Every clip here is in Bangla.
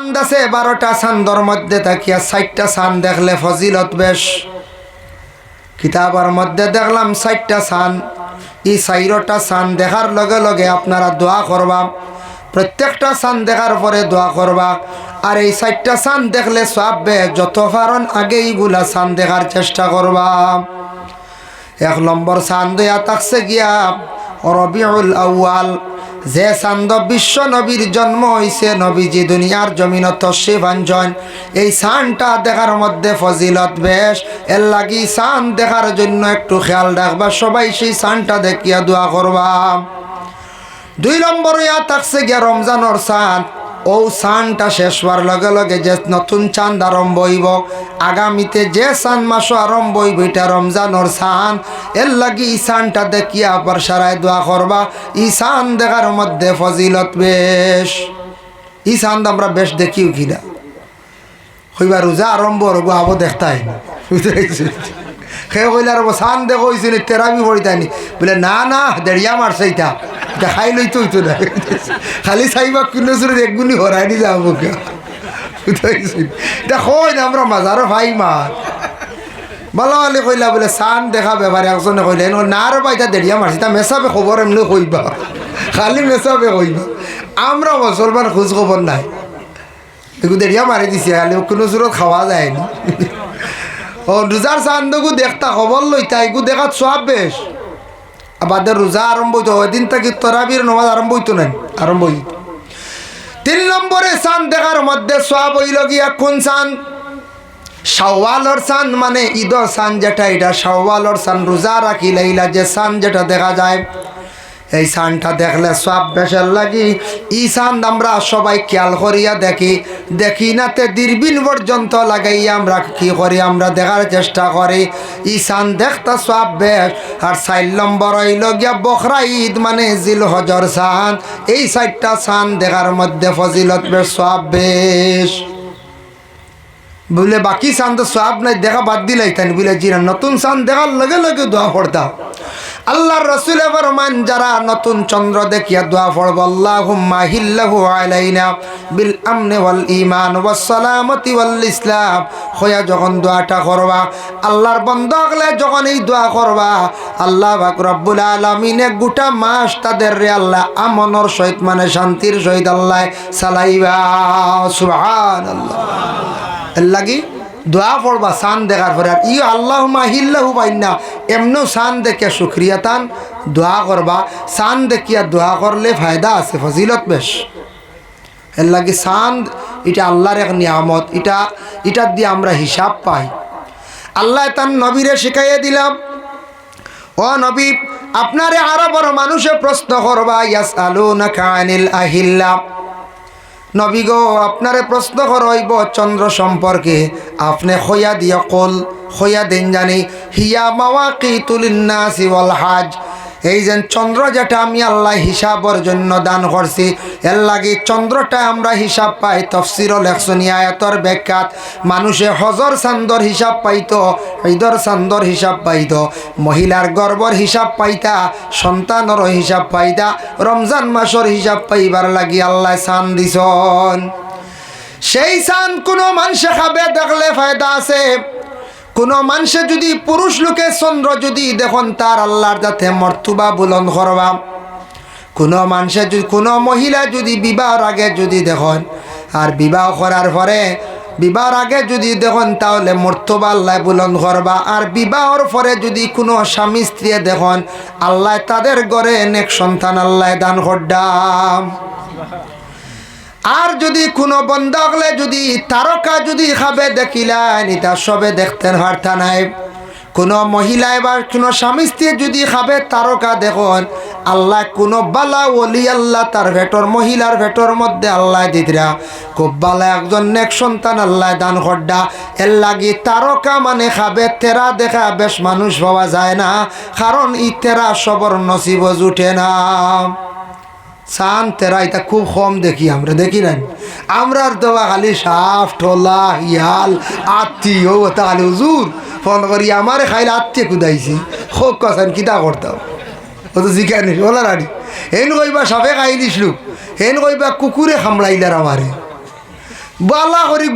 চাঁদ আছে, বারোটা চান্দর মধ্যে তাকিয়া ষাটটা চাঁদ দেখলে ফজিলত বেশ। কিতাবের মধ্যে দেখলাম ষাটটা চাঁদ। এই চাইরটা চাঁদ দেখার লগে লগে আপনারা দোয়া করবা। প্রত্যেকটা চাঁদ দেখার পরে দোয়া করবা। আর এই চারটা চাঁদ দেখলে সব বে যত কারণ আগে এইগুলা চাঁদ দেখার চেষ্টা করবা। এক নম্বর চাঁদ দেয়া থাকছে গিয়া, রবিউল আউয়াল। যে চান্দ বিশ্ব নবীর জন্ম হইছে, নবীজি দুনিয়ার জমিন তশিফ আঞ্জন এই সানটা দেখার মধ্যে ফজিলত বেশ। এর লাগি সান দেখার জন্য একটু খেয়াল রাখবা, সবাই সেই সানটা দেখিয়া দোয়া করবা। দুই নম্বর ইয়া থাকছে গিয়া রমজানোর চাঁদ ও চানটা শেষ হওয়ার লগে লগে যে নতুন চাঁদ আরম্ভ হইব। আগামীতে যে চাঁদ মাস আরম্ভ হইব, এটা রমজানোর চাঁদ এর লাগি ই চানটা দেখিয়া আবার সারায় দোয়া করবা ই চাঁদ দেখার মধ্যে ফজিলত বেশ। ই চাঁদ আমরা বেশ দেখিও কিনা। হইবা রোজা আরম্ভ হব আবো দেখতাই সে কইলে আর চান দেখো তেরাবি পড়িতানি বলে, না না দেড়িয়া মারছে এটা দেখাই লইতো হইতো না। খালি চাইবা কিলো চুরি একগুনি হরাই দি যাব না আমরা মাজারও ভাই মার ভালো হলে কইলা বলে, চান দেখা ব্যাপারে একজনে কইলে না রে বা এটা দেড়িয়া মারছে তা মেসাবে খবর এমনি কইবা খালি মেসাবে কইবা আমরা মুসলমান খোঁজ খবর নাই। এগু দেড়িয়া মারি দিছে, খালি কোনো চুরত খাওয়া যায় যায়নি ও রোজার দেখো দেখতা খবর লইতা এগু দেখাত সব বেশ আবাদের রোজা আরম্ভ হইতো দিন থেকে তরাবির নমাজ আরম্ভ হইতো নাই, আরম্ভ হইত। তিন নম্বরে চাঁদ দেখার মধ্যে সব হইল গিয়া কোন চাঁদ? শাওয়ালর চাঁদ মানে ঈদ চান যেটা, এটা শাওয়ালর চান রোজা রাখিলে ইলা যে চান যেটা দেখা যায় এই সানটা দেখলে সব বেশার লাগি। ই সান আমরা সবাই খেয়াল করিয়া দেখি। দেখি নাতে দীর্ঘিন পর্যন্ত লাগাইয়া আমরা কি করি, আমরা দেখার চেষ্টা করি। ই সান দেখতা সব বেশ। আর চার নম্বর হইল গিয়া বখরা ঈদ মানে জিল হজর সান। এই চারটা সান দেখার মধ্যে ফজিলত বেশ সব বেশ। বলে, বাকি চান তো সব নাই, দেখা বাদ দিলাই তাই বলে জিরা নতুন চান দেখার লগে লগে দোয়া পড়তাম আল্লাহর রসুল ফরমান, যারা নতুন চন্দ্র দেখিয়া দোয়া পড়ব, আল্লাহুম্মা হিল্লাহু আলাইনা বিল আমনে ওয়াল ঈমান ওয়াস সালামতি ওয়াল ইসলাম। হইয়া যখন দোয়াটা করবা, আল্লাহর বন্ধ হলে যখন এই দোয়া করবা, আল্লাহ পাক রব্বুল আলামিনে গোটা মাস তাদের রে আল্লাহ আমনর সহিত মানে শান্তির সহিত আল্লাহ চালাইবা। সুবহানাল্লাহ। লাগি দোয়া পড়বা সান দেখার পরে আর ই আল্লাহ মাহিল্লাহু পাইনা এমনও সান দেখে সুক্রিয়া তান, দোয়া করবা। সান দেখিয়া দোয়া করলে ফায়দা আছে, ফজিলত বেশ। এর লাগে সান এটা আল্লাহর এক নিয়ামত, এটা এটা দিয়ে আমরা হিসাব পাই। আল্লাহ তান নবীরে শিখাইয়ে দিলাম, ও নবী, আপনারে আরও বড় মানুষে প্রশ্ন করবা ইয়াস আলু না কানিল আহিল্লা। নবী গো, আপনারে প্রশ্ন করইব চন্দ্র সম্পর্কে। আপনি হইয়া দিয়া কল, হইয়া দেন জানি। হিয়া মাওয়া কি তুলিন্নাসি ওয়াল হাজ। এই যে চন্দ্র যেটা আমি আল্লাহ হিসাবর জন্য দান করছি, এর লাগে চন্দ্রটা আমরা হিসাব পাই, তফসির লেখসনিয়া এতর ব্যাখ্যাত। মানুষে হজর চান্দর হিসাব পাইতো, ঈদর চান্দর হিসাব পাইত, মহিলার গর্বর হিসাব পাইতা সন্তানর হিসাব পাইতা, রমজান মাসর হিসাব পাইবার লাগি আল্লাহ চান দিছন। সেই চান কোনো মানুষে খাবে, দেখলে ফায়দা আছে। কোনো মানুষে যদি পুরুষ লোকে চন্দ্র যদি দেখুন, তার আল্লাহর যাতে মর্তুবা বুলন করবা। কোনো মানুষে যদি, কোনো মহিলা যদি বিবাহর আগে যদি দেখুন, আর বিবাহ করার পরে বিবাহর আগে যদি দেখুন, তাহলে মর্তবা আল্লাহ বুলন করবা। আর বিবাহর পরে যদি কোনো স্বামী স্ত্রী দেখুন, আল্লাহ তাদের ঘরে অনেক সন্তান আল্লাহ দান করডাম আর যদি কোনো বন্ধ হলে, যদি তারকা যদি খাবে দেখিলেন এটা সবে দেখতেন হারতা নাই। কোনো মহিলা এবার কোনো স্বামী স্ত্রী যদি খাবে, তারকা দেখুন, আল্লাহ কোনো বালা ওলি আল্লাহ তার ভেটর, মহিলার ভেটর মধ্যে আল্লাহ দিতরা খুব বালা একজন নেক সন্তান আল্লাহ দান খড্ডা। এর লাগি তারকা মানে খাবে, তেরা দেখা বেশ মানুষ পাওয়া যায় না, কারণ ই তেরা সবর নসিব জুটে না। চান তেরা, এটা খুব কম দেখি আমরা, দেখি নাই। আমরার দেওয়া খালি সাফ, ঠোলা ইয়াল আত্মীয় ওটা খালি হুজুর। ফোন করি, আমারে খাইলে আত্মীয় কুদাইছি। খোক কাছেন, কিতা করতাম? ও তো নিস ওলা রানি, হেন কইবা সাপে খাই দিছিল? হেন কইবা কুকুরে খামলাইলার আমারে? বালা করে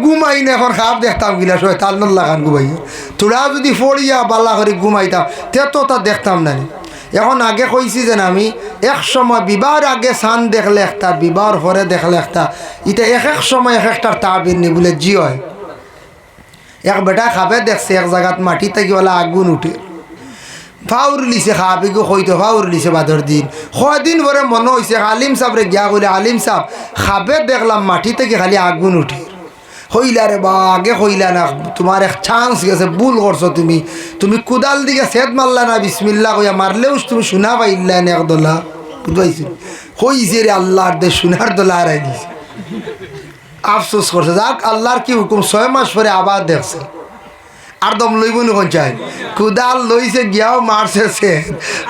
না, এখন খাপ দেখতাম গিলা, শয়তান লাগান ঘুমাই তোরা যদি ফড়িয়া বালা করে ঘুমাইতাম, তে তো তা দেখতাম নি। এখন আগে কইছি যেন আমি, এক সময় বিবাহর আগে সান দেখলে একটা, বিবাহর পরে দেখলে একটা। ইটা এক এক সময় এক একটার তাবির নি বলে জি হয়। এক বেটা খাবে দেখছে, এক জায়গাত মাটি থাকি বলে আগুন উঠে। ফাউর লিছে খাবি গো হইতো ফাউর লিছে বাদর দিন। দিন পরে মনে হয়েছে আলিম সাহরে গিয়া কইলে, আলিম সাহ খাবে দেখলাম মাটি থেকে খালি আগুন উঠে। হইলা রে বা আগে হইলা না, তোমার এক চান্স গেছে, ভুল করছ তুমি। তুমি কোদাল দিকে সেদ মারলা না বিসমিল্লা কইয়া মারলেও তুমি শোনা পাইলা না একদলা। বুঝবাইছি হইছে রে আল্লাহর দে, সোনার দোলা হারাই দিছে। আফসোস করছে। যাক, আল্লাহর কি হুকুম? ছয় মাস পরে আবার দেখছে। আর দম লইব নি চাই কুদাল লইছে গিয়াও মারছে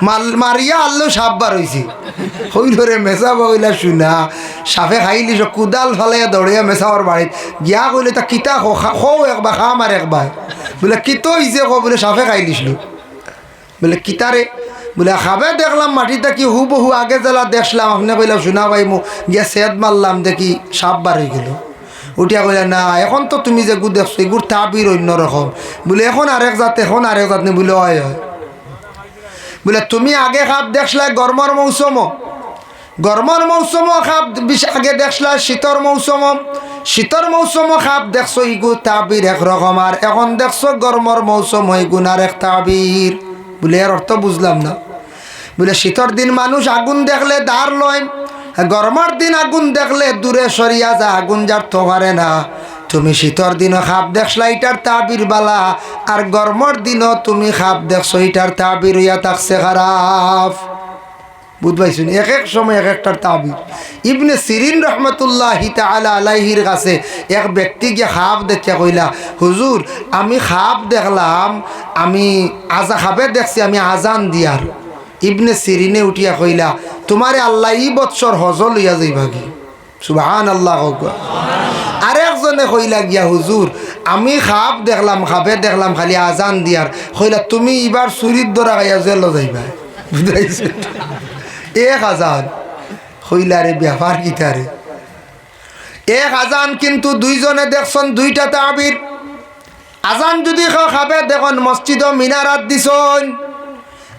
মাল- মারিয়া আল্লো সাপ বার হইছে। হইল রে মেসা বইলা শুনা, সাপে খাইলি কুদাল ফালাইয়া দৌড়িয়া মেসাওয়ার বাড়িত। গিয়া কইলে তা কিতা খো একবার খাম আর একবার বলে, কিতো হইছে কো? বলে, সাপে খাইলিছিল। বলে কিতারে বলে খাবে দেখলাম মাটিটা কি হু বহু আগে জেলা দেখলাম আপনি কইলাম শোনা ভাই মু গিয়া সেদ মারলাম দেখি সাপ বার হয়ে গেল। উঠিয়া কইলে, না, এখন তো তুমি যে গু দেখছ এগুর তাবির অন্য রকম। বলে, এখন আরেক জাত, এখন আরেক জাত নি। বলে হয় হয় বলে, তুমি আগে খাপ দেখলা গরমর মৌসুম গরমর মৌসুম খাপ আগে দেখলা শীতর মৌসুম শীতর মৌসুম খাপ দেখছ ইগু তাবির এক রকম আর এখন দেখছ গরমর মৌসুম ইগুন আর এক তাবির বলে এর অর্থ বুঝলাম না। বলে শীতর দিন মানুষ আগুন দেখলে দাঁড় লয়। গরমের দিন আগুন দেখলে দূরে সরিয়া যা, আগুন যার তো পারে না। তুমি শীতর দিনও খাপ দেখলা এটার তাবির বালা। আর গরমের দিনও তুমি খাপ দেখছ এটার তাবির হইয়া থাকছে খারাপ। বুঝবাইছেন? এক এক সময় এক একটার তাবির। ইবনে সিরিন রহমতুল্লাহ তালা আলাইহির কাছে এক ব্যক্তি গিয়ে খাপ দেখিয়া কইলা, হুজুর, আমি খাপ দেখলাম, আমি আজা খাবে দেখছি, আমি আজান দিয়ার ইবনে সিরিনে উঠিয়া কইলা, তোমারে আল্লাহ ই বৎসর হজ লইয়া যাইবা কি? সুবাহান আল্লাহ আরেকজনে কইলা গিয়া, হুজুর, আমি খাপ দেখলাম, খাপে দেখলাম, খালি আজান দিয়ার। কইলা, তুমি এবার চুরির দ্বারা খাইয়া জেল যাইবা? বুঝাইছে। এক হাজার হইলারে ব্যাপার কিতারে এক আজান কিন্তু দুইজনে দেখছেন, দুইটা তাবির। আজান যদি খাবে দেখুন, মসজিদ মিনারাত দিছন।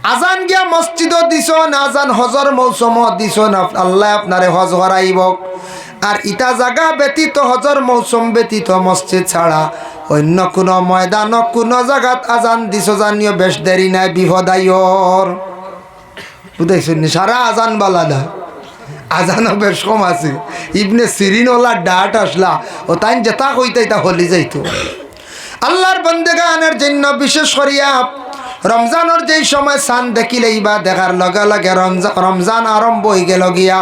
আজান গিয়া মসজিদ দিছন আজান হজর মৌসুম দিছন আপ- আল্লাহ আপনারে হজ করাইব আর ইটা জাগা ব্যতীত হজর মৌসুম ব্যতীত মসজিদ ছাড়া অন্য কোনো ময়দান কোনো জাগাত আজান দিছ জানিও বেশ দেরি নাই বিপদাইয়র বুঝাইছেন নি? সারা আজান বালাদা আজানও বেশ কম আছে। ইবনে সিরিনওয়ালা ডাট আসলা, ও তাই যেতা কইতাই তা হলি যাইতো। আল্লাহর বন্দেগানের জন্য বিশেষ করিয়া রমজানের যেই সময় সান দেখিলেই বা দেখার লগে লগে রমজান আরম্ভ হয়ে গেল গিয়া।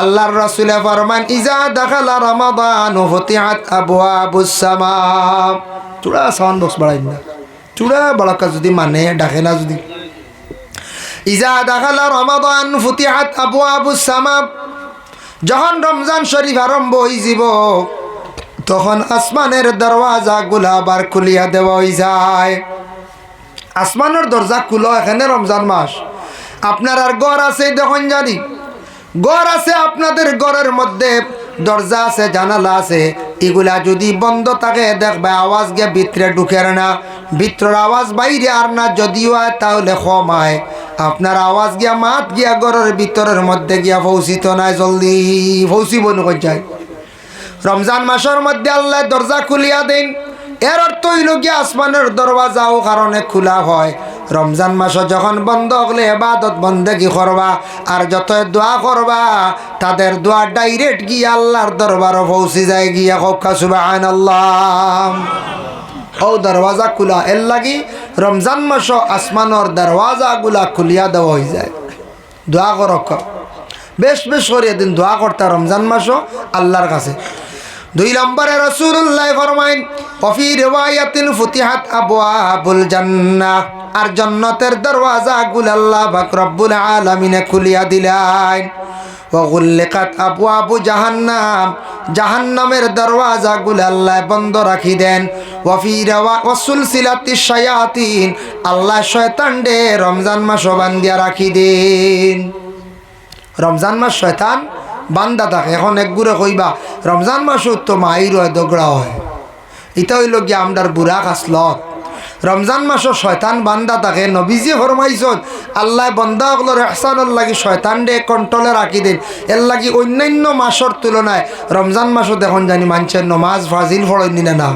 আল্লাহর রসুলে ফরমান, ইজা দেখালা রমাদান ফতিহাত আবুয়াবুস সামা চূড়া সাউন্ড বক্স বাড়াই না চূড়া বাড়াকা যদি মানে ডাকে না যদি। ইজা দাখালা রমাদান ফুতিহাত আবু আবু সামাব যখন রমজান শরীফ আরম্ভ হয়ে যাব, তখন আসমানের দরওয়াজা গুলা আবার খুলিয়া দেওয়া যায়। আসমানের দরজা খুলো এখানে রমজান মাস। আপনার আর গড় আছে দেখুন জানি। গড় আছে আপনাদের গড়ের মধ্যে, দরজা আছে, জানালা আছে। এগুলা যদি বন্ধ থাকে, দেখবে আওয়াজ গিয়ে ভিতরে ঢুকের না। ভিতরের আওয়াজ বাইরে আর না, যদিও হয় তাহলে কমায় আপনার আওয়াজ গিয়া মাত গিয়া গড়ের ভিতরের মধ্যে গিয়া পৌঁছিত নাই, জলদি পৌঁছিব নকর যায় রমজান মাসের মধ্যে আল্লাহ দরজা খুলিয়া দেন। এর অর্থ হইল কি, আসমানের দরওয়াজাও কারণে খোলা হয়। রমজান মাস যখন বন্ধ হলে এবাদত বন্দেগি করবা, আর যত দোয়া করবা, তাদের দোয়া ডাইরেক্ট গিয়া আল্লাহর দরবারও পৌঁছে যায় গিয়া কক্ষা সুবাহ আল্লাহ ও দরওয়াজা খোলা, এর লাগি রমজান মাস আসমানের দরওয়াজাগুলা খুলিয়া দেওয়া হয়ে যায়। দোয়া করক বেশ বেশ করে দিন দোয়া করতা রমজান মাসও আল্লাহর কাছে। দুই নম্বরে রসুল্লাহ ফরমাইন কফি রেওয়ায়াতিন ফুতিহাত আবুল জান্নাহ আর জন্নতের দরওয়াজা গুল আল্লাহ বাক রব্বুল আলামিনে খুলিয়া দিলেন। ওগুল্লিকাত আবু আবু জাহান্নাম জাহান্নামের দরওয়াজা গুল আল্লাহ বন্ধ রাখি দেন। ওয়াফি রেওয়া ওসুল সিলাতি শায়াতিন আল্লাহ শয়তান ডে রমজান মাসও বান্দিয়া রাখি দেন। রমজান মাস শয়তান বান্দা থাকে। এখন একগুড়ে কইবা, রমজান মাসও তো মাইর হয়, দগড়া হয়। এটা হইল গিয়া আমরার বুড়া কাসলত রমজান মাসও শয়তান বান্দা থাকে। নবীজি ফরমাইছত আল্লাহ বন্দা ওগুলোর এহসানোর লাগি শয়তান ডে কন্ট্রোলে রাখি দিন। এর লাগি অন্যান্য মাসের তুলনায় রমজান মাসও দেখুন জানি মানুষের নমাজ ফাজিল ফড়ই না না।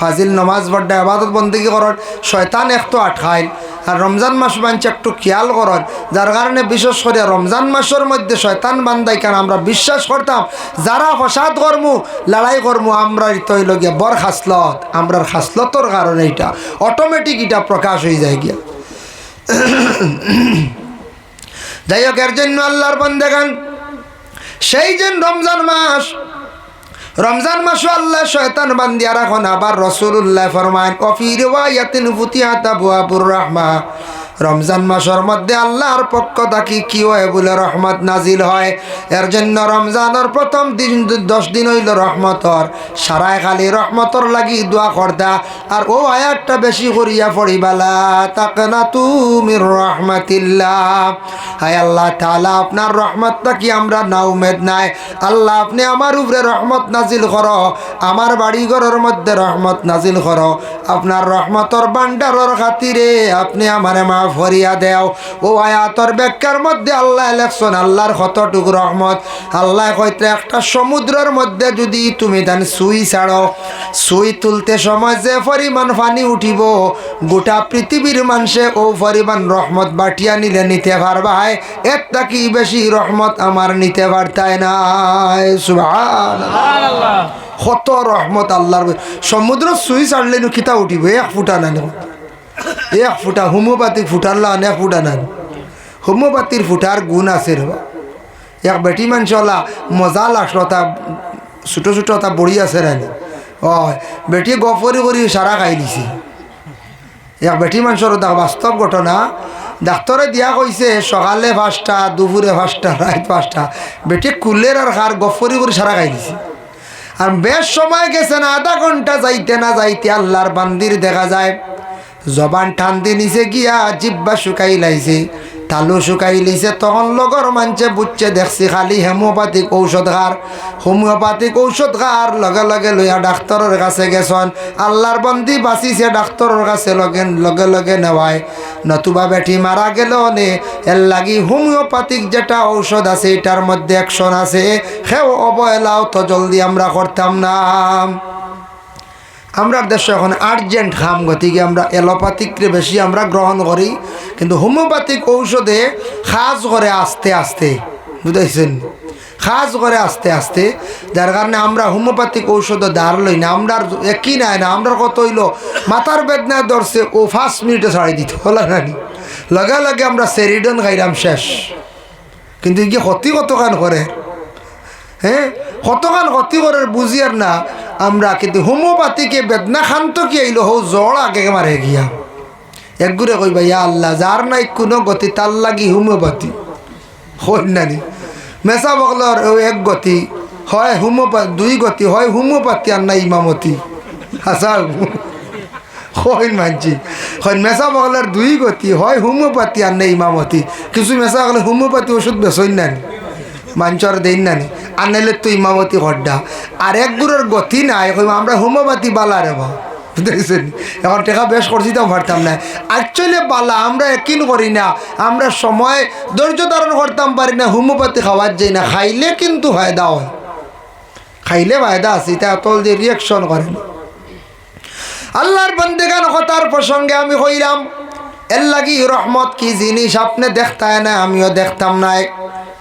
ফাজিল নমাজ বড্ডা আবাদত বন্দী করন, শয়তান একটু আটকাইল। আর রমজান মাস মানছে একটু খেয়াল করন, যার কারণে বিশেষ করে রমজান মাসের মধ্যে শয়তান বান্দাই কেন আমরা বিশ্বাস করতাম, যারা ফসাদ কর্মু, লড়াই কর্মু আমরা তৈল গিয়া বর খাসলত, আমরার খাসলতর কারণে এটা অটোমেটিক এটা প্রকাশ হয়ে যায় গিয়া। যাই হোক, এর জন্য আল্লাহর বন্দেগান সেই যে রমজান মাস রমজান মাসু আল্লাহ শয়তান বান্দিয়া রাখন আবার রসুল্লাহ ফরমান অফির ওয়াইয়াতিন ফুতিহাতা বুয়াবুর রহমা। রমজান মাসের মধ্যে আল্লাহর পক্ষ থাকি কি হয় বলে রহমত নাজিল হয়। এর জন্য রমজানের প্রথম দিন দশ দিন হইল রহমতর। সারায় খালি রহমতর লাগি দোয়া করতা। আর ও আয়াতটা বেশি করিয়া পড়িবালা তাকে না তুমি রহমতিল্লাহ। হায় আল্লাহ তালা আপনার রহমতটা কি আমরা না উমেদ নাই। আল্লাহ, আপনি আমার উপরে রহমত নাজিল করো। আমার বাড়ি ঘরের মধ্যে রহমত নাজিল করো। আপনার রহমতর বান্ডারর খাতিরে আপনি আমারে মা ফরিয়া দেও। ও আয়াতর ব্যাখ্যার মধ্যে আল্লাহ লেখছেন আল্লাহর কতটুকু রহমত? আল্লাহ কইতে একটা সমুদ্রের মধ্যে যদি তুমি দেন সুই ছাড়ো সুই তুলতে সময় যে পরিমাণ পানি উঠিব গোটা পৃথিবীর মানুষে ও পরিমাণ রহমত বাটিয়া নিলে নিতে পারবাই এর কি বেশি রহমত আমার নিতে পারতায় না সুবহান কত রহমত আল্লাহর। সমুদ্র সুই ছাড়লে নো খিতা উঠিব এক ফুটা না। এক ফুটা হোমিওপ্যাথিক ফুটার লান এক ফুটা না হোমিওপ্যাথির ফুটার গুণ আছে রে এক বেটি মানুষ হলা মজা লাগল ছোটো ছোটো তা বড়ি আছে রানি ও বেটি গফরি কৰি সারা খাই দিছে। এক বেটি মানুষের তা বাস্তব ঘটনা। ডাক্তরে দিয়া কইছে সকালে পাঁচটা দুপুরে পাঁচটা রাত পাঁচটা বেটি কুলের আর খার গফরি করে সারা খাই দিছে। আর বেশ সময় গেছে না, আধা ঘণ্টা যাইতে না যাইতে আল্লাহর বান্দির দেখা যায়। জবান ঠান্দি নিচে গিয়া জিব্বা শুকাই লাইছে, তালু শুকাই লিছে তখন লগর মানছে বুঝছে দেখছি খালি হেমোপ্যাথিক ঔষধ খার হোমিওপ্যাথিক ঔষধ লগে লগে লইয়া ডাক্তরের কাছে গেছন। আল্লাহর বন্দি বাঁচিছে ডাক্তরের কাছে লগে লগে লগে নেওয়ায়। নতুবা বেঠি মারা গেল নে এর লাগি হোমিওপ্যাথিক যেটা ঔষধ আছে এটার মধ্যে অ্যাকশন আছে। সেও অবহেলাও তো জলদি আমরা করতাম না। আমরা দেশে এখন আর্জেন্ট খাম গতিকে আমরা এলোপ্যাথিকরে বেশি আমরা গ্রহণ করি, কিন্তু হোমিওপ্যাথিক ঔষধে খাজ করে আস্তে আস্তে, বুঝাইছেন? খাজ করে আস্তে আস্তে, যার কারণে আমরা হোমিওপ্যাথিক ঔষধ দাঁড় লই না, আমরা একই নাই না, আমরা কত হইল, মাথার বেদনা ধরছে, ও ফার্স্ট মিনিটে ছাড়াই দিত হলো নানি লগে লগে আমরা সেরিডন খাইলাম শেষ। কিন্তু কি ক্ষতি কতখান করে? হ্যাঁ? কতখান ক্ষতি করে বুঝি আর না। আমরা কিন্তু হোমিওপ্যাথিকে বেদনা খান্ত কি আইলো? হো, জ্বর আগে মারে গিয়া। একগুড়ে কইবা, ইয়া আল্লাহ, যার নাই কোনো গতি, তার লাগি হোমিওপ্যাথি। হই নানি মেসা বগলর এক গতি, হয় হোমিওপ্যাথি দুই গতি, হয় হোমিওপ্যাথি আর না ইমামতি। আচ্ছা হইন মানছি। হয় মেসা বগলের দুই গতি, হয় হোমিওপ্যাথি আর না ইমামতি। কিছু মেসা বগলে হোমিওপ্যাথি ওষুধ বেসইন নানি মাঞ্চর দেন নানি। আনাইলে তো ইমামতি হড্ডা আর এক গুড়ের গতি নাই কইবা আমরা হোমোপাতি বালা রে বা বুঝতেছেন এখন টেকা বেশ করছি তো পারতাম না অ্যাকচুয়ালি বালা আমরা একিন করি না। আমরা সময় ধৈর্য ধারণ করতাম পারি না হোমিওপ্যাথি খাওয়ার যাই না। খাইলে কিন্তু ফায়দা হয়। খাইলে ফায়দা আছে এটা অতল যে রিয়াকশন করে না। আল্লাহর বন্দেগান কথার প্রসঙ্গে আমি কইলাম এর লাগি রহমত কি জিনিস আপনি দেখতায় না আমিও দেখতাম নাই।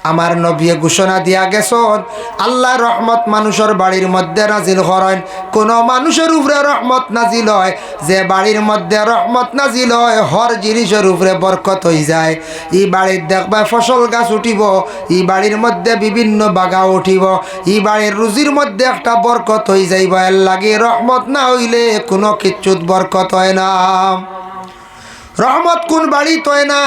আমার নবিয়ে ঘোষণা দিয়া গেছন, আল্লাহ রহমত মানুষের বাড়ির মধ্যে নাজিল করেন। কোন মানুষের উপরে রহমত নাজিল হয়, যে বাড়ির মধ্যে রহমত নাজিল হয়, হর জিনিসের উপরে বরকত হয়ে যায়। ই বাড়ির দেখবা ফসল গাছ উঠিব, ই বাড়ির মধ্যে বিভিন্ন বাগা উঠিব, ই বাড়ির রুজির মধ্যে একটা বরকত হয়ে যাইব। এর লাগে রহমত না হইলে কোনো কিচ্ছুত বরকত হয় না। রহমত কোন বাড়ি তয় না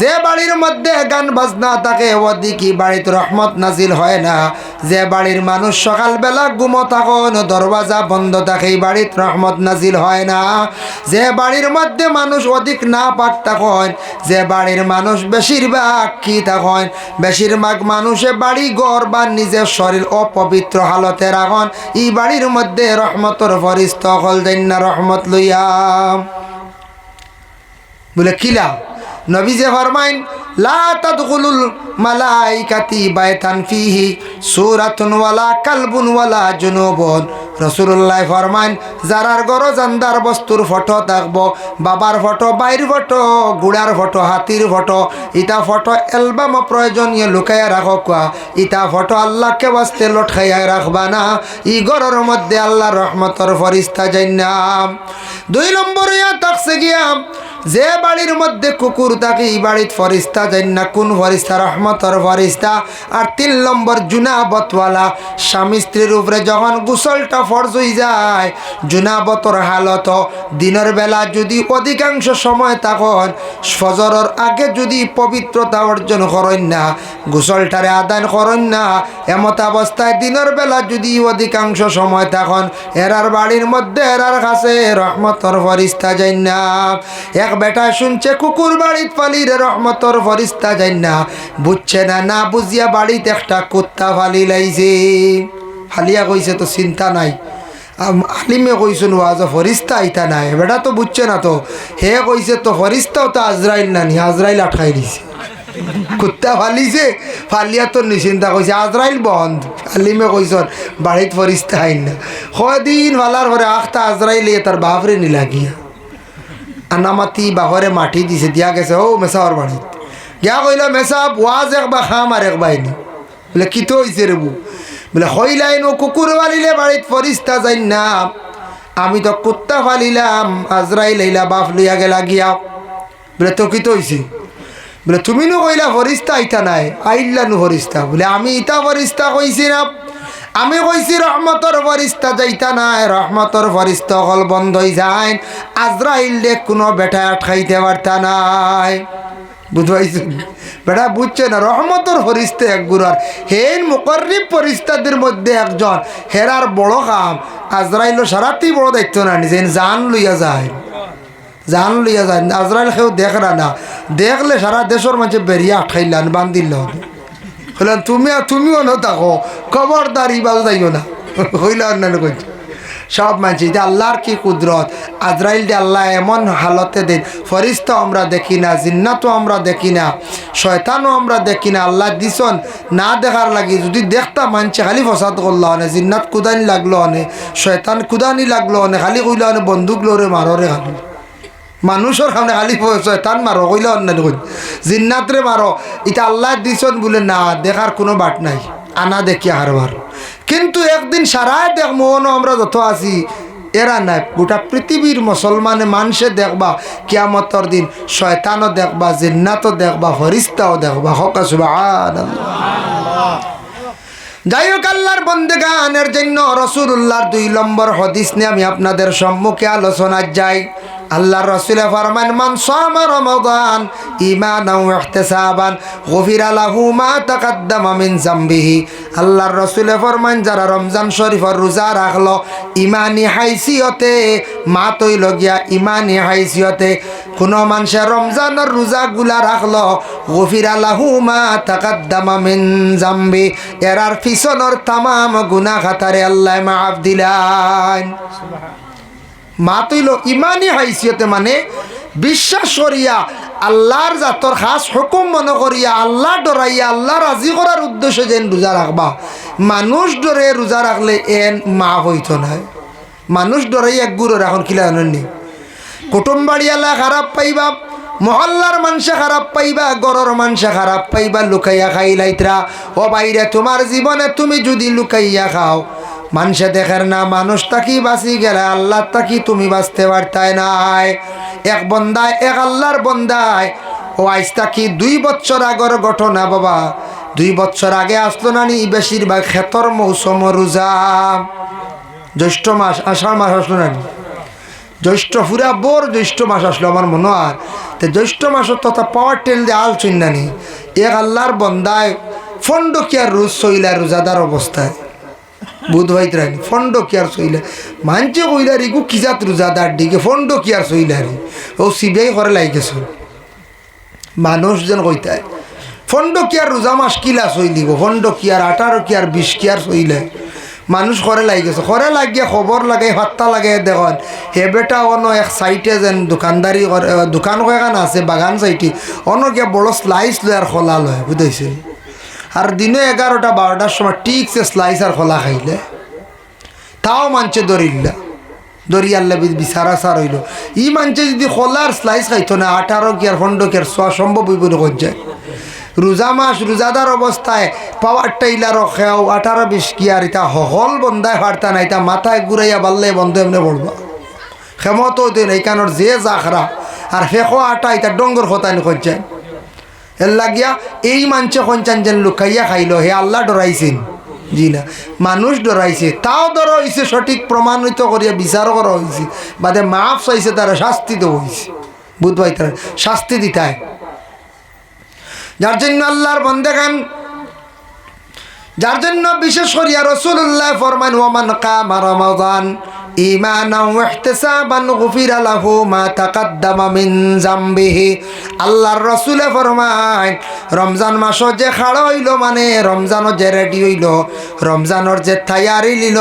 যে বাড়ির মধ্যে গান বাজনা থাকে ওদিকে বাড়িতে রহমত নাজিল হয় না? যে বাড়ির মানুষ সকালবেলা ঘুমো থাকুন দরওয়াজা বন্ধ থাকে বাড়িতে রহমত নাজিল হয় না। যে বাড়ির মধ্যে মানুষ অধিক না পাক থাকেন যে বাড়ির মানুষ বেশিরভাগ কি থাকেন বেশিরভাগ মানুষে বাড়ি, ঘর বা নিজের শরীর অপবিত্র হালতে রাখেন এই বাড়ির মধ্যে রহমতর ফরিস্ত হল না রহমত লইয়া। বলে কিলা নবী যে ফরমাইন, লা তাদখুলুল মালাইকাতি বাইতান ফিহি সূরাতুন ওয়ালা কালবুন ওয়ালা জুনুবুন। রাসূলুল্লাহ ফরমাইন, যারার গরো জান্দার বস্তুর ফটো থাকব বাবার ফটো, বাইর ফটো, গুড়ার ফটো, হাতির ফটো, ইটা ফটো অ্যালবাম প্রয়োজনীয় লুকাইয়া রাখো কোয়া, ইটা ফটো আল্লাহকে বাস্তে লটকাইয়া রাখবা না, ই গরর মধ্যে আল্লাহর রহমতর ফরিস্তা জান্নাম দুই নম্বর ইয়া গিয়া যে বাড়ির মধ্যে কুকুর থাকে, এই বাড়ির ফরিস্তা যাই না কোন ফরিস্তা? রহমতর ফরিস্তা। আর তিন নম্বর জুনাবতওয়ালা, স্বামী স্ত্রীর উপরে যখন গোসলটা ফরজ হয়ে যায়, জুনাবতর হালত দিনের বেলা যদি অধিকাংশ সময় তখন ফজরের আগে যদি পবিত্রতা অর্জন করেন না, গোসলটারে আদান করেন না, এমত অবস্থায় দিনের বেলা যদি অধিকাংশ সময় তখন এরার বাড়ির মধ্যে এরার কাছে রহমতর ফরিস্তা যাই না এক বেটা শুনছে, কুকুর বাড়িত পালির রহমতর ফরিস্তা যাই না। বুঝছে না না বুঝিয়া বাড়িতে একটা কুত্তা ফালি লাইছে। ফালিয়া কইছে, তো চিন্তা নাই। আলিমে কইছেন, ওয়াজ ফরিস্তা আইতা নাই। বেটা তো বুঝছে না তো। হে কইছে, তো ফরিস্তাও তো আজরাইল নানি আজরাইল আটকাই দিছে। কুত্তা ফালিছে, ফালিয়া তো নিশ্চিন্তা কইছে, আজরাইল বন্ধ। আলিমে কইছন, বাড়িত ফরিস্তা আইন না। কদিন ফালার পরে আখতা আজরাইলে তার বাপরে নিলাগিয়া। আনামাতি বাহরে মাটি দিছে, দিয়া গেছে ও মেসাওয়ার বাড়িত গিয়া কইল মেসা ওয়াজ এক বা খাম আর এক বাইনি বলে কিতো হইছে রে বু? বলে, হইলাইন ও কুকুর বালিলে বাড়িত ফরিস্তা যাই না। আমি তো কুত্তা ফালিলাম আজরাইল এইলা বাপ লইয়া গেলা গিয়া। বলে, তো কিতো হইছে বলে তুমি নো কইলা ফরিস্তা আইতা নাই আইল্লা নু ফরিস্তা বলে, আমি ইতা ফরিস্তা কইছি না আমি কইছি রহমতর ফরিস্তা যাইতা নাই রহমতর ফরিস্তা হল বন্ধ হয়ে যায়। আজরাইল দে কোনো বেটা আটকাইতে পারতা নাই। বুঝবাইছো বেটা বুঝছে না? রহমতর ফরিস্তা এক গুরার হেন মুকর্রিব ফরিস্তাদের মধ্যে একজন। হেরার বড় কাম আজরাইল সারাতেই বড় দায়িত্ব না, নিজে জান লইয়া যায়। জান লইয়া যায়। আজরাইল কেউ দেখরা না দেখলে সারা দেশের মাঝে বেরিয়ে আটকাইলান বান্ধিল হইলাম তুমি আর তুমিও ন থাকো খবরদার ইবাল যাইও না। হইল অন্যান্য কইছে, সব মানছি যে আল্লাহর কি কুদরত, আজরাইল যে আল্লাহ এমন হালতে দেন ফরিস্তা আমরা দেখি না, জিন্নাতও আমরা দেখি না, শয়তানও আমরা দেখি না, আল্লাহ দিছন না দেখার লাগি, যদি দেখতাম মানছে, খালি ফসাদ করল অনে জিন্নাত কুদানি লাগল অনে শয়তান কুদানি লাগল অনে খালি কইল অনে বন্দুক লরে মাররে খালি মানুষের সামনে খালি শয়তান মারো কইলে অন্যান্য কই জিন্নাতরে মারো এটা আল্লাহ দিছন বলে, না দেখার কোনো বাট নাই, আনা দেখি হারবার কিন্তু একদিন সারায় দেখ মোহনও আমরা যত আছি এরা নাই, গোটা পৃথিবীর মুসলমানে মানুষে দেখবা কিয়ামতর দিন শয়তানও দেখবা জিন্নাতও দেখবা ফরিস্তাও দেখবা। হকা যাই হোক, আল্লাহর বন্দেগানের জন্য রসুল্লাহর দুই নম্বর হদিস নিয়ে আমি আপনাদের সম্মুখে আলোচনায় যাই। আল্লাহর রসুলে ফরমান মান সামা রমাদান ঈমানাও ইহতিসাবান, গফিরা লাহু মা তাকাদ্দামা মিন জামবিহি। আল্লাহর রসুলে ফরমান যারা রমজান শরীফের রোজা রাখল ইমানি হাইসিয়তে, মা তৈল গিয়া ইমানি হাইসিয়তে, কোনো মানুষের রমজানের রোজাগুলা রাখল, গফিরা লাহু মা তাকাদ্দামা মিন জামবি। এরার পিছনের তামাম গুনা খাতারে আল্লাহ মাফ দিলান। মা তৈল ইমানি হাইসিয়তে মানে বিশ্বাস করিয়া, আল্লাহর জাতর খাস হুকুম মনে করিয়া, আল্লাহ ডরাইয়া আল্লাহ রাজি করার উদ্দেশ্যে যেন রোজা রাখবা মানুষ ডরে রোজা রাখলে এন মা হইতো না মানুষ ডরাইয়া এক গুরুর এখন কিলা জানেননি কুটুম বাড়িয়ালা খারাপ পাইবা মহল্লার মানুষে খারাপ পাইবা গরর মানুষে খারাপ পাইবা, লুকাইয়া খাই লাইতরা ও বাইরে তোমার জীবনে তুমি যদি লুকাইয়া খাও মানুষে দেখের না মানুষ তাকি বাঁচি গেলে? আল্লাহ তাকি তুমি বাঁচতে পারতাই নাই? এক বন্দায়, এক আল্লাহর বন্দায়। ও আইস তাকি দুই বছর আগর ঘটনা বাবা? দুই বছর আগে আসলো না নি বেশিরভাগ খেতর মৌসুম রোজা? জ্যৈষ্ঠ মাস, আষাঢ় মাস আসলো না জ্যৈষ্ঠ ফুরা বোর জ্যৈষ্ঠ মাস আসলো, আমার মনে হয়। তো জ্যৈষ্ঠ মাসের তথা পাওয়ার টেল দিয়ে আল চুন্নানি এক আল্লাহর বন্দায় ফন্ডকিয়ার রোজ সইলা রোজাদার অবস্থায়। বুধ ভাইতরানি ফন্ডকিয়ার সইলা? মানছে কইলার ইগু কিজাত রোজাদার দিকে? ফন্ডকিয়ার সইলারি ও সিবিআই করে লাগিয়েছিল মানুষ যেন কইতায়। ফন্ডকিয়ার রোজা মাস কিলা চইলিব ফন্ডকিয়ার আঠারো কিয়ার বিশ কিয়ার চইলে মানুষ করে লাগি গেছে করে লাগিয়ে খবর লাগে হাত্তা লাগে দেখুন। হে বেটা অন এক সাইটে যেন দোকানদারি দোকান কয়েকান আছে বাগান সাইটি অন গিয়ে বড় স্লাইস লয় আর খোলা লয় বুঝাইছে আর দিনে এগারোটা, বারোটার সময় ঠিকছে স্লাইস আর খোলা খাইলে। তাও মানছে দরিল্লা। দরিয়াল্লা বিচারা সার হইল। ই মানছে যদি খোলার স্লাইস খাইতো না, আঠারো কি আর ফন্ড কি আর সোয়া সম্ভব হইব যায় রোজা মাস, রোজাদার অবস্থায় পাওয়ার টাইলার খেয়াও, আঠারো, বিশ কি আর ইতা হল বন্ধায় ফারতা না, ইতা মাথায় ঘুরাইয়া বাল্লে বন্ধ এমনি পড়বা। ক্ষমত দিন এইখানোর যে জাখরা, আর ফেঁকো আটা, ইতা ডঙ্গর খতানি খোঁজায় এর লাগিয়া এই মানছে খঞ্চান যেন লুকাইয়া খাইল, হে আল্লাহ ডরাইছেন। জি না, মানুষ ডরাইছে। তাও ধরা হয়েছে সঠিক প্রমাণিত করিয়া বিচারও করা হয়েছে বাদে মাফ চাইছে, তারা শাস্তি তো হয়েছে বুধবাই তারা শাস্তি দিতায় যার জন্য আল্লাহর বন্দেগান যার জন্য বিশেষ করিয়া রসুল্লাহ ফরমান ওমান কামা রমাদান মিন আল্লাহর রসুলে ফরমায়, রমজান মাস যে খাড় হইল মানে রমজানও যে রেডি হইল, রমজানোর যে তৈয়ারি লিল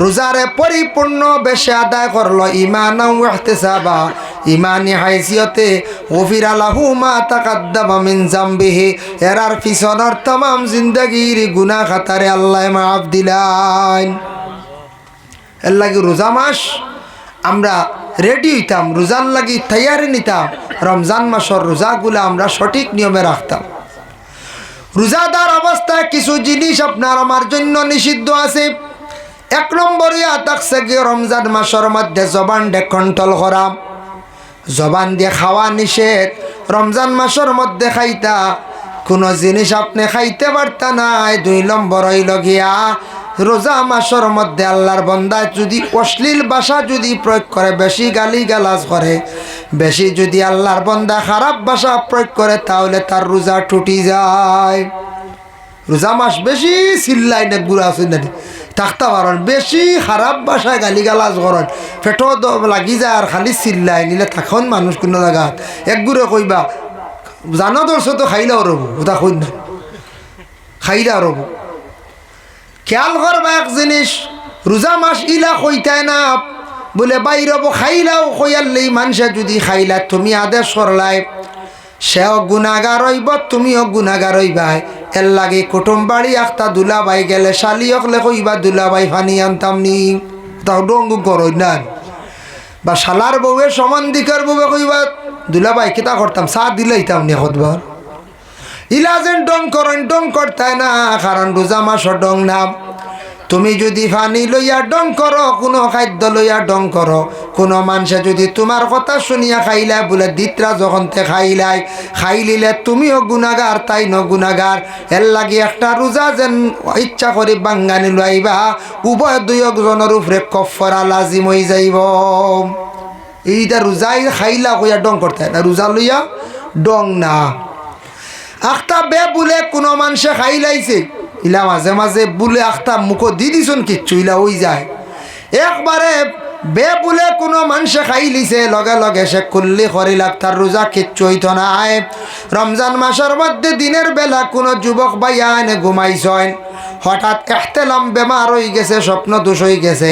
রোজারে পরিপূর্ণ বেশে আদায় করল ইমানাও ইহতিসাবা। ইমানি হাইসিয়তে গফিরা লাহু মা তাকাদ্দামা মিন জামবিহি। এরার পিছনের তমাম জিন্দগির গুনাহ খাতারে আল্লাহ মাফ দিলাইন এর লাগি রোজা মাস, আমরা রেডি হইতাম, রোজার লাগি তৈয়ারি নিতাম, রমজান মাসের রোজাগুলো আমরা সঠিক নিয়মে রাখতাম। রোজাদার অবস্থায় কিছু জিনিস আপনার আমার জন্য নিষিদ্ধ আছে। এক নম্বরে থাকছে গিয়ে রমজান মাসের মধ্যে জবান ডে কন্ট্রোল করা। জবান দিয়ে খাওয়া নিষেধ, রমজান মাসের মধ্যে খাইতা। কোনো জিনিস আপনি খাইতে পারতা নাই, দুই নম্বর হইল গিয়া রোজা মাসের মধ্যে আল্লাহর বন্দায় যদি অশ্লীল ভাষা যদি প্রয়োগ করে, বেশি গালি গালাজ করে, বেশি যদি আল্লাহর বন্দা খারাপ ভাষা প্রয়োগ করে, তাহলে তার রোজা টুটি যায়। রোজা মাস বেশি চিল্লাই না গুড়া আছে না থাকতে পারেন বেশি খারাপ ভাষায় গালি গালাজ করেন পেটো লাগি যায় আর খালি চিল্লাই নিলে থাকুন মানুষ কোনো জায়গাত এক গুড়ে কইবা, জানো দর্শ তো খাইলাও রব ওটা কই না। খাইলা রব খেয়াল করবা এক জিনিস, রোজা মাস ইলা কইতায় না, বলে বাইরব খাইলাও কইয়াল্লেই মানুষে যদি খাইলা, তুমি আদেশ করলাই, সেও গুণাগার হইব, তুমিও গুণাগার হইবাই। এর লাগে কুটুম বাড়ি একটা দুলাবাই গেলে শালি হকলে কইবা, দুলাবাই ফানি আনতাম নি। তাও ডঙ্গু করই না। বা শালার বউয়ে সমান দিকের বউয়ে কইবা, দুলাবাই কিতা করতাম, চা দিলেইতাম নি হতবার ইলা যেন ডং করেন, ডং করতায় না, কারণ রোজা মাসর ডং নাম তুমি যদি ফানি লইয়া ডং করো, কোনো খাদ্য লইয়া ডং করো, কোনো মানুষে যদি তোমার কথা শুনিয়া খাইলাই বলে দিতরা যখন তে খাইলাই খাই লিলে তুমিও গুণাগার তাই ন গুণাগার এর লাগি একটা রোজা যেন ইচ্ছা করি বাঙ্গানি লইবা, উভয় দুই জনের উপরে কফরা লাজিম হয়ে যাইব। এইটা রোজাই খাইলা কইয়া ডং করতে না, রোজা লইয়া ডং না। আখতা বে বুলে কোনো মানুষে খাই লাইছে। ইলা মাঝে মাঝে বুলে আখতা মুখ দি দিছুন কিচ্ছু, ইলা ওই যায়। একবারে বে বুলে কোনো মানুষে খাই লিছে লগে লগে সে কুল্লি খরি লাগতার রোজা কিচ্ছু হইত নাই রমজান মাসের মধ্যে দিনের বেলা কোনো যুবক বাইয়া এনে ঘুমাইছেন হঠাৎ এহতেলাম বেমার হয়ে গেছে, স্বপ্ন দোষ হয়ে গেছে।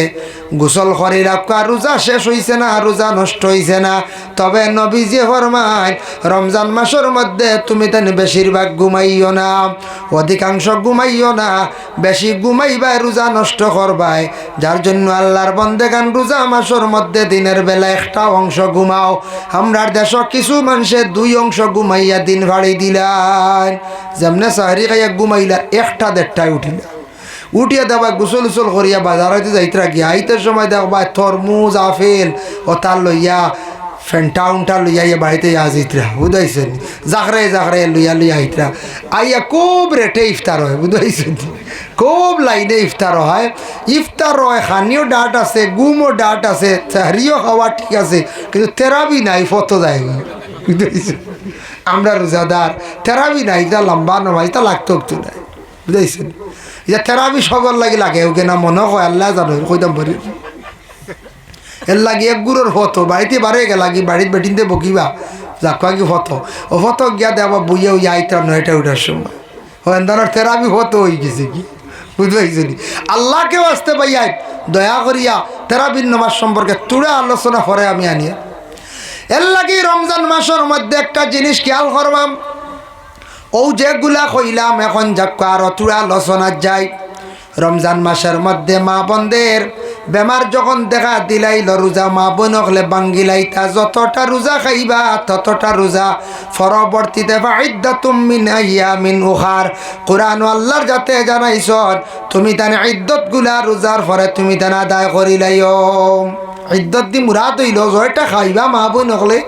গোসল করি রাখা রোজা শেষ হইছে না রোজা নষ্ট হইছে না? তবে নবীজি ফরমায় রমজান মাসের মধ্যে তুমি তেন বেশিরভাগ ঘুমাইও না। অধিকাংশ ঘুমাইও না। বেশি ঘুমাইবাই রোজা নষ্ট করবাই যার জন্য আল্লাহর বন্দেগান রোজা মাসের মধ্যে দিনের বেলা একটা অংশ ঘুমাও। আমরার দেশ কিছু মানুষের দুই অংশ ঘুমাইয়া দিন ভাড়ি দিলান যেমনে সাহারি খাইয়া ঘুমাইলা, একটা দেড়টায় উঠিলা। উঠিয়া দেবা, গুসল উসল করিয়া বাজার হইতে যাইতে রাখি আইতের সময় দেখবা তরমুজ, আপেল, ও তার লইয়া ফেন্টা উন্টা লইয়া ইয়া বাড়িতে আজিতরা বুঝাইছেন? জাখরে জাখরে লইয়া লইয়া আইতরা। আইয়া খুব রেটে ইফতার হয়, বুঝাইছেন? খুব লাইনে ইফতার হয়। ইফতার হয়, খানিও ডাট আছে, গুমও ডাট আছে, চাহারিও খাওয়া ঠিক আছে, কিন্তু তেরাবি নাই ফতো যায়। বুঝতে আমরা রোজাদার তেরাবি নাই এটা লম্বা নয় এটা লাগতো নাই, বুঝাইছেন? এটা তেরাবি সবর লাগি লাগে, ওকে না মনে হয়, আল্লাহ জানো, কইতাম পারি। এর লাগি এক গুড়োর ফটো, বাড়িতে বারে গে লাগি বাড়িতে বেটিনতে বকিবা, যাকা কি ফটো। ও ফটো গিয়া দেবা বইয়া ওই আইতাম নয়টা, উঠার সময়। ও এন্দানোর তেরাবি ফটো হয়ে গেছে কি? বুঝতে আল্লাহকেও আসতে পাইয়াই দয়া করিয়া তেরাবিন নামাজ সম্পর্কে তুড়ে আলোচনা করে আমি আনিয়া। এর লাগি রমজান মাসের মধ্যে একটা জিনিস খেয়াল করবাম ও যেগুলা কইলাম, এখন যাক আরও তুড়া আলোচনা যাই রমজান মাসের মধ্যে মা বন্ধের বেমার যখন দেখা দিলাইল, রোজা মা বোন হলে বাঙ্গিলাইতা, যতটা রোজা খাইবা ততটা রোজা। পরবর্তীতে ফাইদা তুমিন আইয়া মিন উহার কোরআন আল্লাহর যাতে জানাইছ তুমি তানে ইদ্যতগুলা রোজার পরে তুমি তানে আদায় করিলাইও। ইদ্যত দি মুরাদ হইল, জয়টা খাইবা মা বোন হলে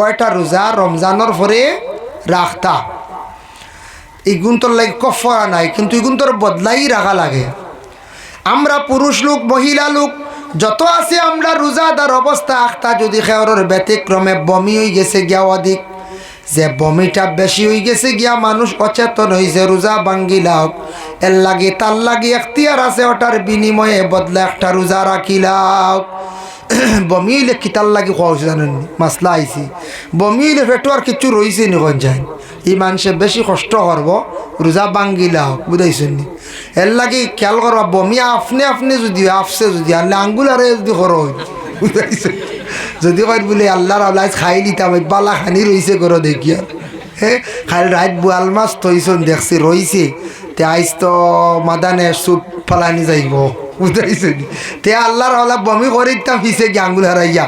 ওইটা রোজা রমজানের পরে রাখতা। ইগুন্তর লাগে কফরা নাই, কিন্তু ইগুন্তর বদলাই রাখা লাগে। আমরা পুরুষ লোক, মহিলা লোক, যত আছে আমরা রোজাদার অবস্থা, আখতা যদি খেয়রের ব্যতিক্রমে বমি হয়ে গেছে গিয়া অধিক। যে বমিটা বেশি হয়ে গেছে গিয়া মানুষ অচেতন হয়েছে রোজা বাঙ্গিলাও এর লাগে তার লাগে এখতিয়ার আছে ওটার বিনিময়ে বদলে একটা রোজা রাখিলাও বমি হইলে কিতার লাগে খাওয়া জানেন মাসলা আইছি বমি হইলে পেটো আর কিছু রয়েছে নি কোন যায় এই মানুষে বেশি কষ্ট করব রোজা বাঙ্গিলা হোক বুঝাইছেন নি এর লাগে খেয়াল করবা বমি আপনি আপনি যদি আফসে যদি আনলে আঙ্গুলারে যদি কর বুঝাইছেন যদি কয় বলে আল্লাহর আল্লাহ খাই নিতাম বালা খানি রইছে করো দেখি আর হে খালি রাত বোয়াল মাছ থইছন দেখছি রইছে তে আইস তো মাদানে সুপ ফালানি যাইব বুঝাইছে তে আল্লাহর হলা বমি করে দিতাম পিছে কি আঙ্গুল হারাইয়া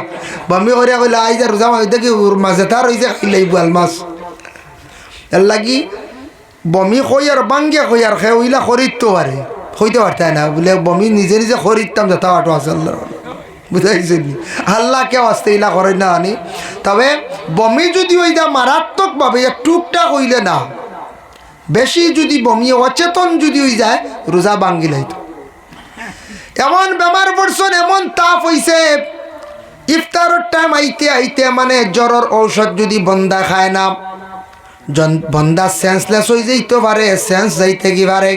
বমি করে কইলে আই যা রোজা মাছ দেখি ওর মাঝে তার রইছে খাইলাই মাছ। এর লাগি বমি কই আর বাঙ্গিয়া কই আর খে ওইলা খরিদতে পারে হইতে পারতে না বলে বমি নিজে নিজে খরিদতাম যথা আটো আছে আল্লাহর বুঝাইছেন আল্লাহ কেউ আসতে ইলা করে না আনি? তবে বমি যদি ওই যা মারাত্মকভাবে টুকটাক হইলে না বেশি যদি বমি অচেতন যদি হয়ে যায় রোজা বাঙ্গি এমন বেমার পড়ছেন, এমন তাপ হইছে। ইফতারের টাইম আইতে আইতে মানে জ্বরের ঔষধ যদি বন্দা খায় না বন্দা সেন্সলেস হয়ে যাইতে পারে সেন্স যাইতে কি পারে?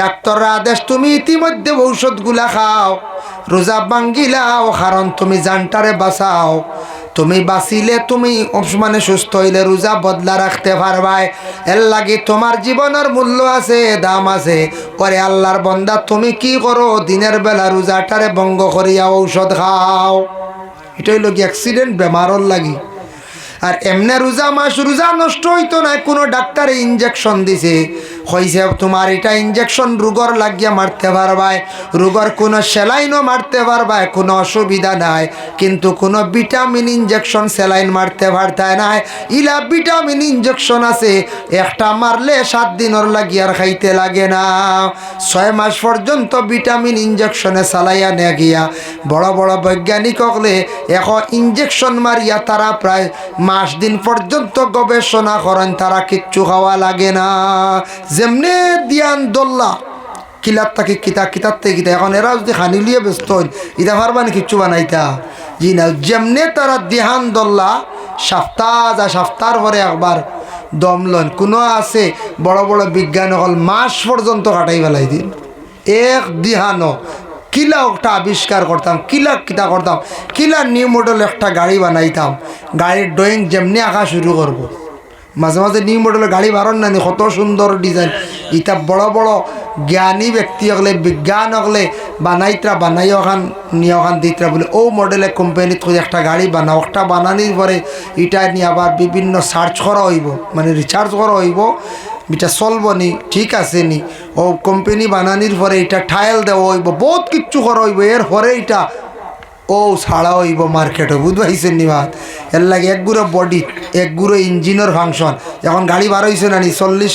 ডাক্তাররা আদেশ, তুমি ইতিমধ্যে ঔষধগুলা খাও, রোজা বাঙ্গিলাও কারণ তুমি জানটারে বাঁচাও। তুমি বাঁচিলে তুমি মানে সুস্থ হইলে, রোজা বদলা রাখতে পারবাই। এর লাগে তোমার জীবনের মূল্য আছে, দাম আছে। পরে আল্লাহর বন্দা, তুমি কি করো? দিনের বেলা রোজাটারে ভঙ্গ করিয়া ঔষধ খাও। এটা হইল কি অ্যাক্সিডেন্ট বেমারর লাগি। আর এমনি রোজা মাস, রোজা নষ্ট হইতো না, কোনো ডাক্তারে ইঞ্জেকশন দিছে। কইছে তোমার এটা ইঞ্জেকশন রোগর লাগিয়া মারতে পারবাই। রোগর কোনো সেলাইনও মারতে পারবায় কোনো অসুবিধা নাই। কিন্তু কোনো ভিটামিন ইঞ্জেকশন সেলাইন মারতে পারতায় নাই। ইলা ভিটামিন ইঞ্জেকশন আছে, একটা মারলে সাত দিনের লাগিয়ার খাইতে লাগে না। ছয় মাস পর্যন্ত ভিটামিন ইঞ্জেকশনে চালাইয়া নে গিয়া। বড় বড় বৈজ্ঞানিক হলে এখন ইঞ্জেকশন মারিয়া তারা প্রায় মাস দিন পর্যন্ত গবেষণা করেন, তারা কিচ্ছু খাওয়া লাগে না। যেমনে দিয়ান দোল্লা কিলার তাকে কিতা কিতার থেকে কিতা, এখন এরা যদি খানি লিয়ে ব্যস্ত হইন, ইতা পারবানি কিচ্ছু বানাইতা জি না, যেমনে তারা দিহান দোল্লা সপ্তাহ যা সপ্তাহ পরে একবার দম লন কোনো আছে বড় বড় বিজ্ঞান হল মাস পর্যন্ত কাটাই ফেলাই দিন। এক দিহানো, কিলা একটা আবিষ্কার করতাম, কিলা কিতা করতাম, কিলা নিউ মডেল একটা গাড়ি বানাইতাম, গাড়ির ড্রয়িং যেমনি আঁকা শুরু করব। মাঝে মাঝে নিউ মডেলের গাড়ি বারণ নানি, কত সুন্দর ডিজাইন ইটা বড় বড় জ্ঞানী ব্যক্তি হলে বিজ্ঞান হলে বানাইতরা, বানাই ওখান নিয়ে ওখান দিতরা বলে, ও মডেলের কোম্পানিত করে একটা গাড়ি বানাও, একটা বানানির পরে এটা নিয়ে আবার বিভিন্ন সার্চ করা হইব মানে রিচার্জ করা হইব, এটা চলব নি, ঠিক আছে নি। ও কোম্পানি বানানির পরে এটা ট্রায়াল দেওয়া হইব, বহুত কিচ্ছু করা হইব এর পরে এটা ও ছাড়া হইব মার্কেটে বুঝবাইছেন নি ভাত এর লাগে এক গুঁড়ো বডি এক ইঞ্জিনের ফাংশন এখন গাড়ি বার হয়েছে না নি? চল্লিশ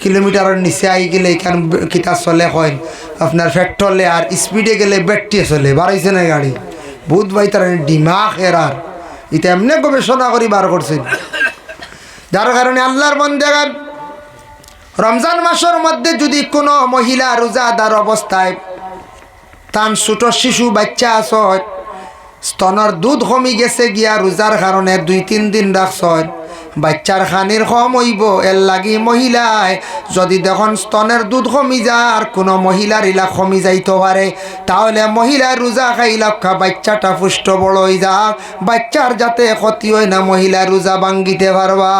কিলোমিটারের নিচে আই গেলে এখান কিতা চলে হয় আপনার পেট্রোলে আর স্পিডে গেলে ব্যাট্রিয়ে চলে হয়েছে না গাড়ি? বুধ ভাই তার ডিমাগ এরার এটা এমনি গবেষণা করি বার করছেন। যার কারণে আল্লাহর দেখান রমজান মাসের মধ্যে যদি কোনো মহিলা রোজাদার অবস্থায় তান ছোট শিশু, বাচ্চা আসয় স্তনের দুধ কমি গেছে গিয়া রোজার কারণে দুই, তিন দিন রাখছয় বাচ্চার খানির কম হইব এর লাগি মহিলায় যদি দেখুন স্তনের দুধ কমি যার কোনো মহিলার ইলা কমি যাইতে পারে তাহলে মহিলার রোজা খাইলাক্ষা বাচ্চাটা পুষ্ট বড় হয়ে যাক। বাচ্চার যাতে ক্ষতি হয় না মহিলা রোজা ভাঙ্গিতে পারবা